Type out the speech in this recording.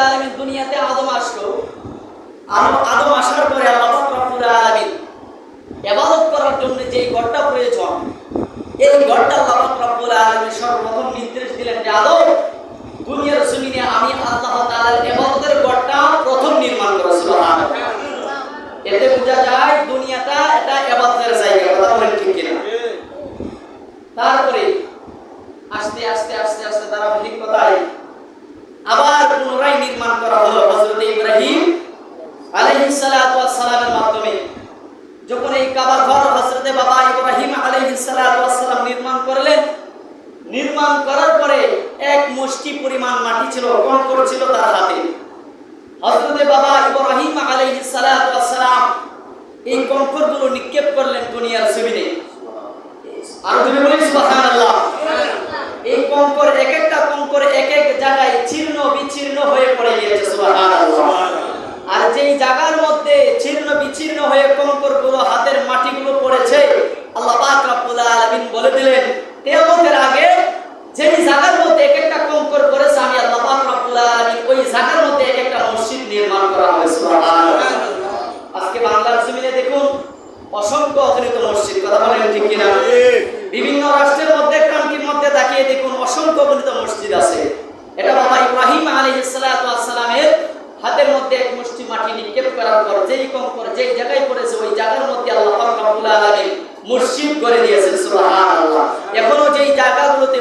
আলামিন দুনিয়াতে আদম আসলো। আদম আসার পরে আল্লাহ আলামিন ইবাদত করার জন্য যেই ঘরটা প্রয়োজন, এই ঘরটা আল্লাহ রব্বুল আলামিন সর্বপ্রথম নির্দেশ দিলেন যে, আদম, দুনিয়ার জমিনে আমি আল্লাহ তাআলার ইবাদতের ঘরটা প্রথম নির্মাণ সুবহানাল্লাহ। এতে বোঝা যায় দুনিয়াটা এটা ইবাদতের জায়গা, কথা বলেন ঠিক কিনা? তারপরে আস্তে আস্তে আস্তে আস্তে ধারাবাহিকতায় আবার পুনরায় নির্মাণ করা হলো ইব্রাহিম মাধ্যমে। যখন এই কাবা ঘর বাবা ইব্রাহিম নির্মাণ করলেন, নির্মাণ করার পরে এক মুষ্টি পরিমাণ মাটি ছিল তার হাতে। বাবা ইব্রাহিম এই নিক্ষেপ করলেন দুনিয়ার জমিনে। আর তুমি বলি সুবহানাল্লাহ। এই কঙ্কর এক কঙ্কর এক এক জায়গায় ছিন্ন বিচ্ছিন্ন হয়ে পড়ে গিয়েছে আর যেই জায়গার মধ্যে ছিন্ন বিচ্ছিন্ন হয়ে কঙ্করগুলো হাতের মাটিগুলো পড়েছে, আল্লাহ পাক রব্বুল আলামিন বলে দিলেন, কিয়ামতের আগে যেই জায়গার মধ্যে এক একটা কঙ্কর করেছে আমি আল্লাহ পাক রব্বুল আলামিন ওই জায়গার মধ্যে এক একটা মসজিদ নির্মাণ করা হবে সুবহানাল্লাহ। আজকে বাংলার জমিনে দেখুন, অসংখ্য অগণিত মসজিদ, কথা বলেন ঠিক কিনা বিভিন্ন রাষ্ট্রের মধ্যে কান্ট্রির মধ্যে তাকিয়ে দেখুন অসংখ্য অগণিত মসজিদ আছে। এটা বাবা ইব্রাহিম আলহিসালামের সালামের হাতের মধ্যে এক মুষ্টি মাটি নিক্ষেপ করার পর যেই কম করে যেই জায়গায় পড়েছে, ওই জায়গার মধ্যে আল্লাহ মসজিদ করে দিয়েছেন এখনও যেই জায়গাগুলোতে